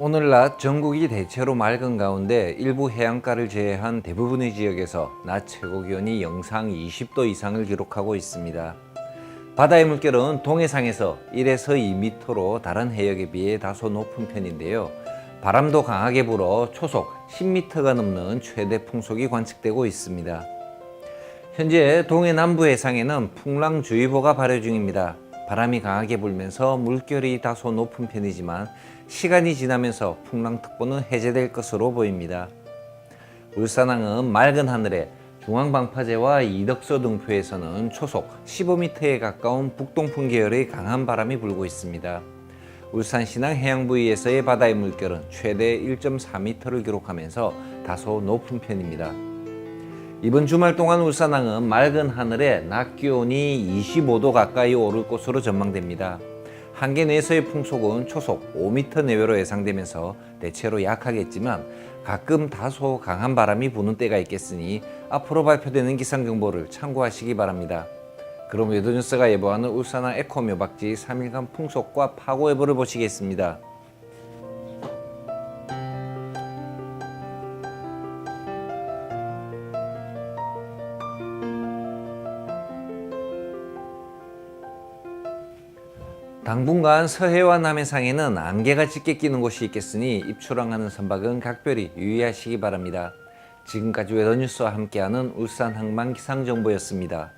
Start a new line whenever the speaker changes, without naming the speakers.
오늘 낮 전국이 대체로 맑은 가운데 일부 해안가를 제외한 대부분의 지역에서 낮 최고 기온이 영상 20도 이상을 기록하고 있습니다. 바다의 물결은 동해상에서 1에서 2m로 다른 해역에 비해 다소 높은 편인데요. 바람도 강하게 불어 초속 10m가 넘는 최대 풍속이 관측되고 있습니다. 현재 동해 남부 해상에는 풍랑주의보가 발효 중입니다. 바람이 강하게 불면서 물결이 다소 높은 편이지만 시간이 지나면서 풍랑특보는 해제될 것으로 보입니다. 울산항은 맑은 하늘에 중앙방파제와 이덕서 등표에서는 초속 15m에 가까운 북동풍 계열의 강한 바람이 불고 있습니다. 울산 신항 해양 부위에서의 바다의 물결은 최대 1.4m를 기록하면서 다소 높은 편입니다. 이번 주말 동안 울산항은 맑은 하늘에 낮 기온이 25도 가까이 오를 것으로 전망됩니다. 한계 내에서의 풍속은 초속 5m 내외로 예상되면서 대체로 약하겠지만 가끔 다소 강한 바람이 부는 때가 있겠으니 앞으로 발표되는 기상 정보를 참고하시기 바랍니다. 그럼 외도뉴스가 예보하는 울산항 에코 묘박지 3일간 풍속과 파고 예보를 보시겠습니다. 당분간 서해와 남해상에는 안개가 짙게 끼는 곳이 있겠으니 입출항하는 선박은 각별히 유의하시기 바랍니다. 지금까지 웨더뉴스와 함께하는 울산 항만 기상정보였습니다.